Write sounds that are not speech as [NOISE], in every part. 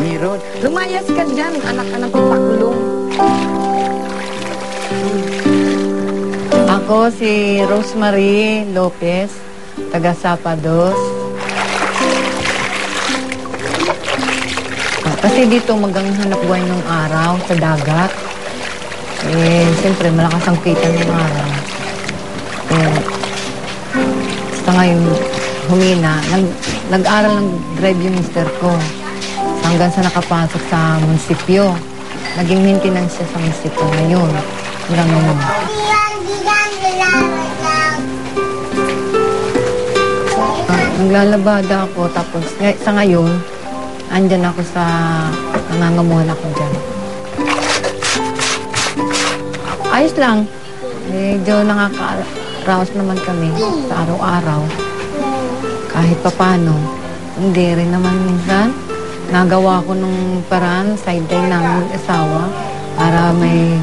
Meron. Lumayas ka dyan, anak ka ng pipakulong. Ako si Rosemary Lopez, taga Sapados. Ah, Kasi dito magang hanap buhay ng araw sa dagat. Eh, siyempre malakas ang kita ng araw. Eh, sa ngayon, humina. Nag, nag-aral ng drive yung mister ko. Hanggang sa nakapasok sa munisipyo. Naging maintenance siya sa munisipyo ngayon. Hanggang ngayon. Ah, Naglalabada ako, tapos ngay- sa ngayon, andyan ako sa nangangamuhan ako dyan. Ayos lang. Medyo nakaka-raos naman kami sa araw-araw. Kahit papano. Hindi rin naman minsan. Nagawa ko nung paraan, sideline namin asawa para may...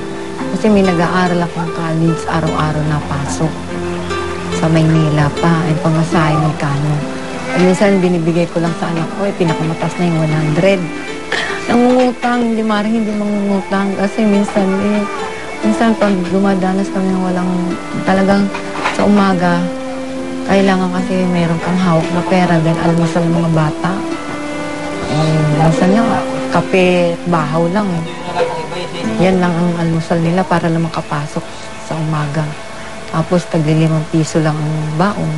Kasi may nag-aaral akong college, araw-araw na pasok sa Maynila pa, ay pamasahe ng kano. At minsan binibigay ko lang sa anak ko, eh, pinakamatas na yung 100. Nangungutang, hindi maring hindi mangungutang kasi minsan eh, minsan pag dumadanas kami ng walang talagang sa umaga, kailangan kasi meron kang hawak na pera dahil almusal ng mga bata. Eh, minsan nga, kape, bahaw lang eh. Yan lang ang almusal nila para lang makapasok sa umaga. Tapos taglilimang piso lang ang baon.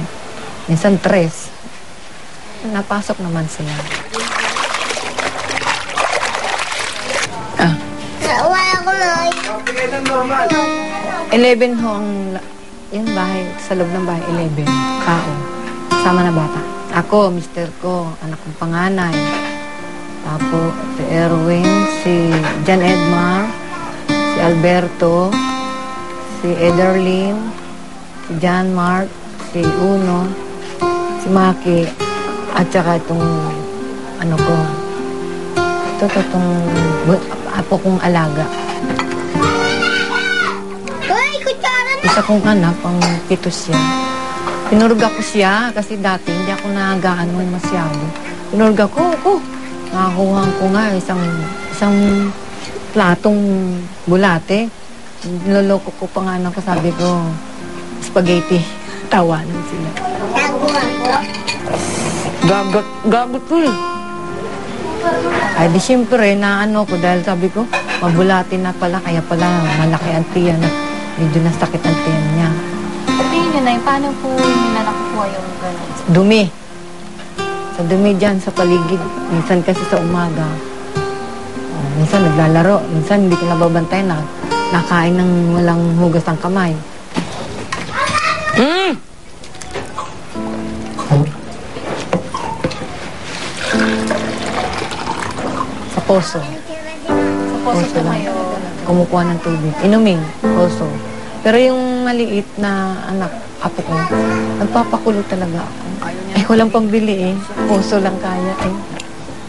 Minsan tres. Napasok naman sila. Ah, Wala ko na. 11 ho ang yung bahay, sa loob ng bahay, 11 tao. Sama na bata. Ako, mister ko, anak kong panganay. Tapos, si Erwin, si Jan Edmar, si Alberto, si Ederlyn, si John Mark, si Uno, si Maki, at saka itong, ano ko, ito, ito, itong, apo kong alaga. Kutsara na. Isa kong anak, pang pito siya. Pinurga ko siya kasi dati hindi ako nagaano masyado. Pinurga ko, ko. Nakakuha ko nga isang, isang platong bulate. Niloloko ko pa nga ko, sabi ko, spaghetti. [LAUGHS] Tawanan sila. Ako. Gagat, gagat ko eh. Ay di siyempre, naano ko dahil sabi ko, mabulati na pala, kaya pala malaki ang tiyan medyo nasakit ang tiyan niya. Sabihin nyo na, paano po nila nakukuha yung gano'n? Dumi. Sa dumi dyan, sa paligid. Minsan kasi sa umaga. Oh, minsan naglalaro. Minsan hindi ko nababantay na nakain ng walang hugas ang kamay. Mm! Sa poso. Sa poso po lang. kayo. Kumukuha ng tubig. Inumin. Poso. Pero yung maliit na anak, apo ko, nagpapakulo talaga ako. Eh, walang pambili eh. Poso lang kaya eh.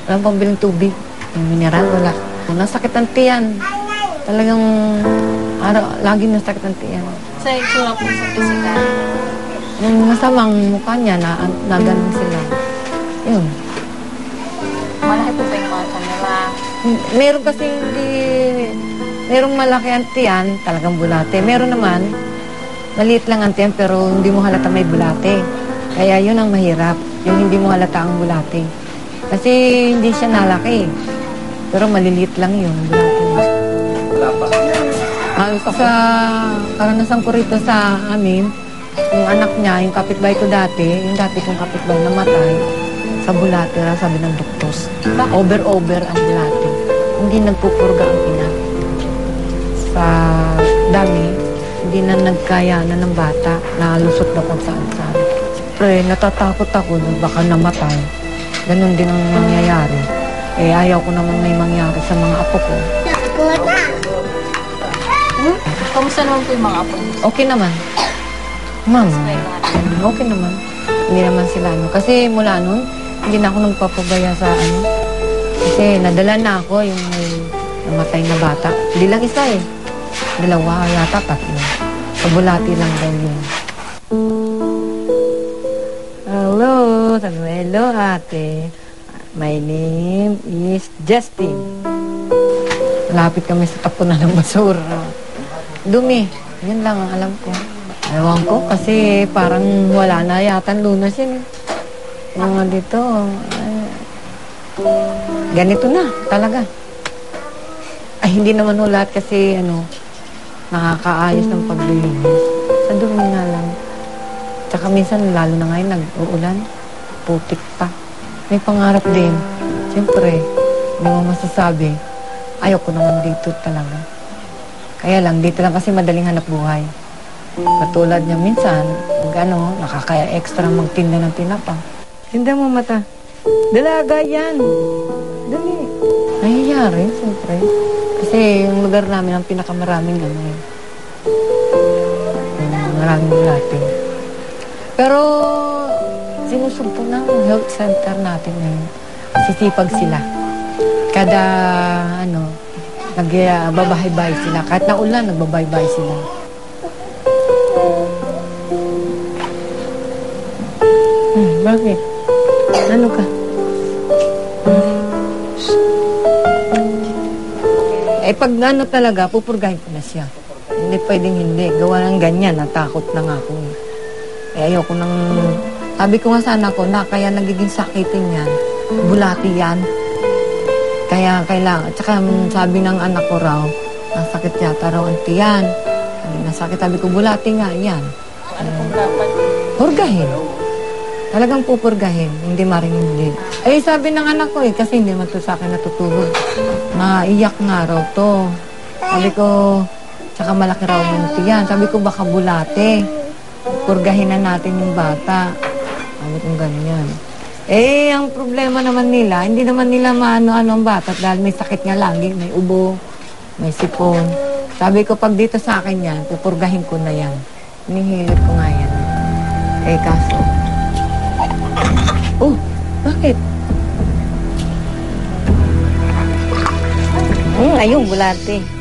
Walang pambiling tubig. Yung mineral, wala. Nasakit ang tiyan. Talagang, araw, lagi nasakit ang tiyan. Sa itsura po sa physical. Yung masamang mukha niya, na, na ganun sila. Yun. Malaki po ba yung mga kanila? Meron kasi hindi... Merong malaki ang tiyan, talagang bulate. Meron naman, maliit lang ang tiyan pero hindi mo halata may bulate. Kaya yun ang mahirap, yung hindi mo halata ang bulate. Kasi hindi siya nalaki. Pero maliliit lang yun, bulate. Ah, sa karanasan ko rito sa amin, yung anak niya, yung kapitbahay ko dati, yung dati kong kapitbahay namatay, sa bulate, sabi ng doktos. Over-over ang bulate. Hindi nagpupurga ang ina. Sa dami, hindi na nagkayanan ng bata, nalusot na kung saan saan. Siyempre, natatakot ako na baka namatay. Ganon din ang mangyayari. Eh, ayaw ko naman may mangyari sa mga apo ko. Tago na. Kamusta naman po yung mga apo niyo? Okay naman. Ma'am, okay naman. Hindi naman sila ano. Kasi mula nun, hindi na ako nagpapabaya sa ano. Kasi nadala na ako yung may namatay na bata. Hindi lang isa eh. Dalawa yata, tatlo. Kabulati lang daw yun. Hello, Sabi mo, hello ate. My name is Justin. Malapit kami sa tapunan ng basura. Dumi. Yun lang ang alam ko. Ewan ko kasi parang wala na yata lunas yun. eh. Mga dito, eh, ganito na talaga. Ay, hindi naman ho lahat kasi ano, nakakaayos ng paglilinis. Sa dumi nga lang. Tsaka minsan, lalo na ngayon, nag-uulan. Putik pa. May pangarap din. Siyempre, hindi mo masasabi. Ayoko naman dito talaga. Kaya lang, dito lang kasi madaling hanap buhay. Katulad niya minsan, pag ano, nakakaya extra magtinda ng tinapa. Tinda mo mata. Dalaga yan. Dali. Nangyayari, siyempre. Kasi yung lugar namin ang pinakamaraming ano eh. Maraming bulate. Pero sinusumpo ng health center natin ngayon. Sisipag sila. Kada ano, nagbabahay-bahay sila. Kahit na ulan, nagbabahay-bahay sila. Hmm, bakit? Ano ka? Eh, pag ano talaga, pupurgahin ko na siya. Hindi pwedeng hindi. Gawa ng ganyan, natakot na nga ako. eh. Eh, ayoko nang... Sabi ko nga sana ko, na kaya nagiging sakitin yan. Bulati yan. Kaya kailangan. Tsaka sabi ng anak ko raw, nasakit yata raw ang tiyan. Sabi, nasakit. Sabi ko, bulati nga yan. Purgahin. Talagang pupurgahin. Hindi maring hindi. Eh, sabi ng anak ko eh, kasi hindi man to sa akin natutulog. Naiyak nga raw to. Sabi ko, tsaka malaki raw yung tiyan. Sabi ko, baka bulate. Purgahin na natin yung bata. Sabi ko, ganyan. Eh, ang problema naman nila, hindi naman nila maano-ano ang bata dahil may sakit nga lagi, may ubo, may sipon. Sabi ko, pag dito sa akin yan, pupurgahin ko na yan. Hinihilip ko nga yan. Eh, kaso. Oh, bakit? Hmm, ayun, bulate.